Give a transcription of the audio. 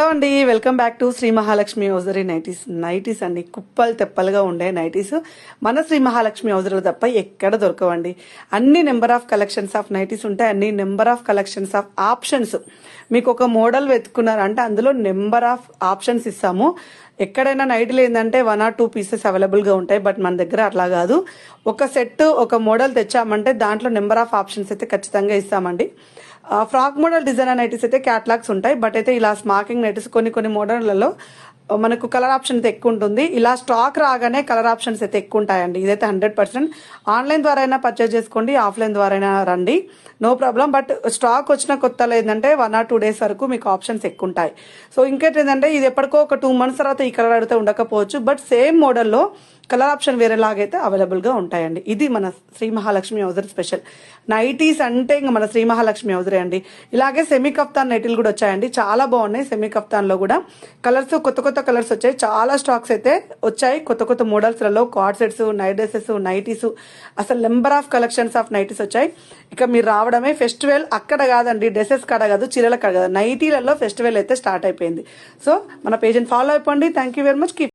Hello అండి welcome back to Shri Mahalakshmi hosiery nighties. Nighties అండి కుప్పలు తెప్పలుగా ఉండే నైటీస్. మన శ్రీ మహాలక్ష్మి హౌజరీలో తప్ప ఎక్కడ దొరకవండి. అన్ని number of collections of nighties ఉంటాయి. అన్ని number of collections of options. మీకు ఒక మోడల్ వెతుకున్నారంటే అందులో నెంబర్ ఆఫ్ ఆప్షన్స్ ఇస్తాము. ఎక్కడైనా నైట్లు ఏంటంటే వన్ ఆర్ టూ పీసెస్ అవైలబుల్గా ఉంటాయి బట్ మన దగ్గర అట్లా కాదు. ఒక సెట్ ఒక మోడల్ తెచ్చామంటే దాంట్లో నెంబర్ ఆఫ్ ఆప్షన్స్ అయితే ఖచ్చితంగా ఇస్తామండి. ఆ, ఫ్రాక్ మోడల్ డిజైన్ నైటీస్ అయితే క్యాట్లాగ్స్ ఉంటాయి బట్ అయితే ఇలా స్మాకింగ్ వెరైటీస్ కొన్ని కొన్ని మోడళ్ళలో మనకు కలర్ ఆప్షన్ అయితే ఎక్కువ ఉంటుంది. ఇలా స్టాక్ రాగానే కలర్ ఆప్షన్స్ అయితే ఎక్కువ ఉంటాయండి. ఇదైతే హండ్రెడ్ పర్సెంట్. ఆన్లైన్ ద్వారా అయినా పర్చేస్ చేసుకోండి ఆఫ్లైన్ ద్వారా అయినా రండి. No problem. బట్ స్టాక్ వచ్చిన కొత్తలో ఏంటంటే వన్ ఆర్ టూ డేస్ వరకు మీకు ఆప్షన్స్ ఎక్కువ ఉంటాయి. సో ఇంకేంటి ఏంటంటే ఇది ఎప్పటికో ఒక టూ మంత్స్ తర్వాత ఈ కలర్ అడిగితే ఉండకపోవచ్చు. బట్ సేమ్ మోడల్లో కలర్ ఆప్షన్ వేరేలాగైతే అవైలబుల్గా ఉంటాయండి. ఇది మన Shri Mahalakshmi hosiery special. Nighties అంటే ఇంకా మన శ్రీ మహాలక్ష్మి హౌజరే అండి. ఇలాగే సెమీ కఫ్తాన్ నైటీలు కూడా వచ్చాయండి. చాలా బాగున్నాయి సెమీ కఫ్తాన్లో కూడా. కలర్స్ కొత్త కొత్త కలర్స్ వచ్చాయి. చాలా స్టాక్స్ అయితే వచ్చాయి. కొత్త కొత్త మోడల్స్లలో cord sets night dresses nighties అసలు number of collections of nighties వచ్చాయి. ఇక మీరు రావడమే ఫెస్టివల్ అక్కడ కాదండి. డ్రెస్సెస్ కాడ కాదు చీరల కాడ కాదు. నైటీలలో ఫెస్టివల్ అయితే స్టార్ట్ అయిపోయింది. సో మన పేజెంట్ ఫాలో అయిపోండి. Thank you very much